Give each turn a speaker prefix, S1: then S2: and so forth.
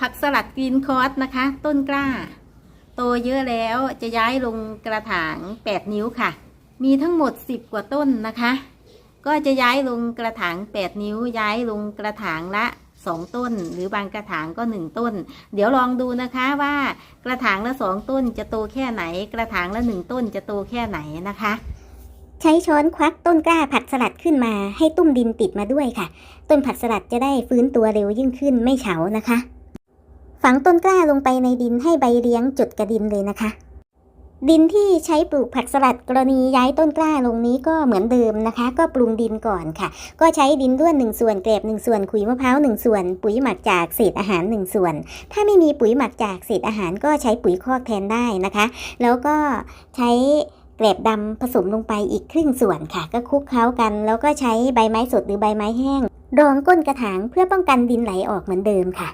S1: ผักสลัดกรีนคอร์สนะคะ ต้นกล้า โตเยอะแล้วจะย้ายลงกระถาง 8 นิ้วค่ะ มีทั้งหมด 10 กว่าต้นนะคะ ก็จะย้ายลงกระถาง 8 นิ้ว ย้ายลงกระถางละ 2 ต้น หรือบางกระถางก็ 1 ต้น เดี๋ยวลองดูนะคะว่ากระถางละ 2 ต้นจะโตแค่ไหน กระถางละ 1 ต้นจะโตแค่ไหนนะคะ
S2: ใช้ช้อนควักต้นกล้าผักสลัดขึ้นมาให้ตุ้มดินติดมาด้วยค่ะ ต้นผักสลัดจะได้ฟื้นตัวเร็วยิ่งขึ้นไม่เฉานะคะ ฝังต้นกล้าลงไปในดินให้ใบเลี้ยงจุดกระดินเลยนะคะ ดินที่ใช้ปลูกผักสลัดกรณีย้ายต้นกล้าลงนี้ก็เหมือนเดิมนะคะ ก็ปรุงดินก่อนค่ะ ก็ใช้ดินด้วน 1 ส่วนเกลบ1ส่วนขุยมะพร้าว1ส่วน ปุ๋ยหมักจากเศษอาหาร 1 ส่วน ถ้าไม่มีปุ๋ยหมักจากเศษอาหารก็ใช้ปุ๋ยคอกแทนได้นะคะ แล้วก็ใช้เกล็บดำผสมลงไปอีกครึ่งส่วนค่ะ ก็คลุกเคล้ากัน แล้วก็ใช้ใบไม้สดหรือใบไม้แห้ง รองก้นกระถางเพื่อป้องกันดินไหลออกเหมือนเดิมค่ะ